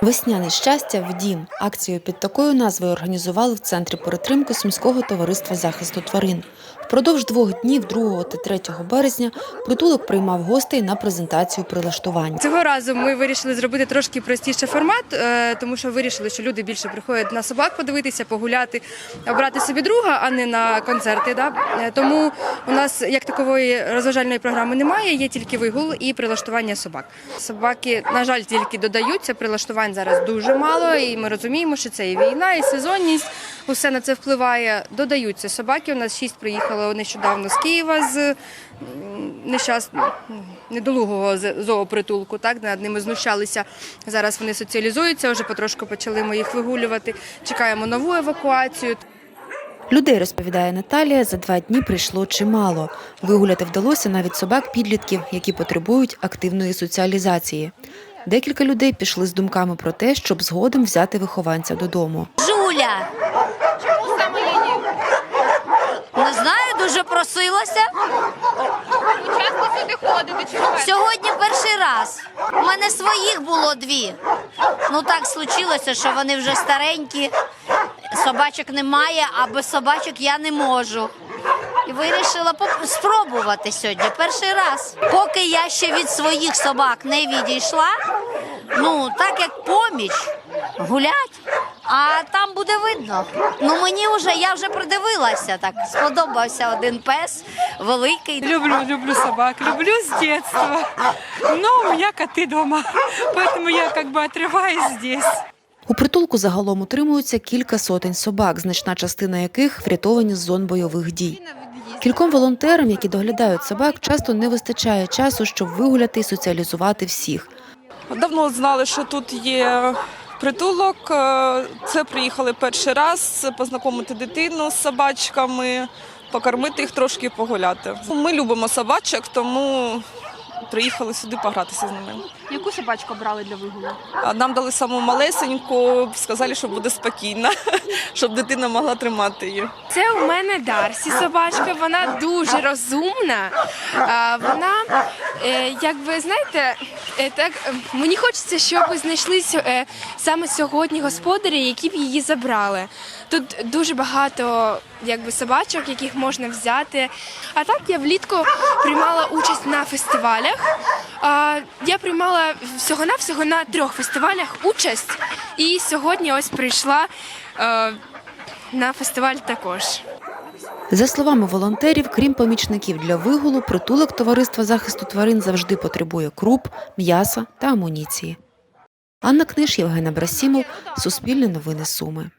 Весняне щастя в дім. Акцію під такою назвою організували в центрі перетримки Сумського товариства захисту тварин. Впродовж двох днів, 2 та 3 березня, притулок приймав гостей на презентацію прилаштувань. Цього разу ми вирішили зробити трошки простіший формат, е, тому що вирішили, що люди більше приходять на собак подивитися, погуляти, обрати собі друга, а не на концерти. Да? Е, Тому у нас як такової розважальної програми немає, є тільки вигул і прилаштування собак. Собаки, на жаль, тільки додаються. Прилаштувань зараз дуже мало, і ми розуміємо, що це і війна, і сезонність. Усе на це впливає. Додаються собаки. У нас шість приїхало нещодавно з Києва з нещасного недолугого зоопритулку. Так над ними знущалися. Зараз вони соціалізуються. Вже потрошку почали ми їх вигулювати. Чекаємо нову евакуацію. Людей, розповідає Наталія, за два дні прийшло чимало. Вигуляти вдалося навіть собак-підлітків, які потребують активної соціалізації. Декілька людей пішли з думками про те, щоб згодом взяти вихованця додому. Жуля. Чому саме її? Не знаю, дуже просилася. Часто сюди ходите чи? Сьогодні перший раз. У мене своїх було дві. Ну так случилося, що вони вже старенькі, собачок немає, а без собачок я не можу. І вирішила поп- спробувати сьогодні перший раз. Поки я ще від своїх собак не відійшла, ну так як поміч, гулять, а там буде видно. Ну мені вже я вже придивилася так. Сподобався один пес великий. Люблю, люблю собак, люблю с детства. Но у меня коты дома, поэтому я как бы отрываюсь здесь. У притулку загалом утримуються кілька сотень собак, значна частина яких врятовані з зон бойових дій. Кільком волонтерам, які доглядають собак, часто не вистачає часу, щоб вигуляти і соціалізувати всіх. Давно знали, що тут є притулок. Е, Це приїхали перший раз познайомити дитину з собачками, покормити їх трошки погуляти. Ми любимо собачок, тому приїхали сюди погратися з ними. Яку собачку брали для вигулу? Нам дали саму малесеньку, сказали, що буде спокійно, щоб дитина могла тримати її. Це у мене Дарсі собачка, вона дуже розумна. Вона, е, як ви знаєте, так е, мені хочеться, щоб знайшли сьо- е, саме сьогодні господарі, які б її забрали. Тут дуже багато якби, собачок, яких можна взяти. А так я влітку приймала участь на фестивалях. Я приймала всього-навсього на трьох фестивалях участь. І сьогодні ось прийшла. е, на фестиваль також. За словами волонтерів, крім помічників для вигулу, притулок товариства захисту тварин завжди потребує круп, м'яса та амуніції. Анна Книж, Євгена Брасімов, Суспільне новини Суми.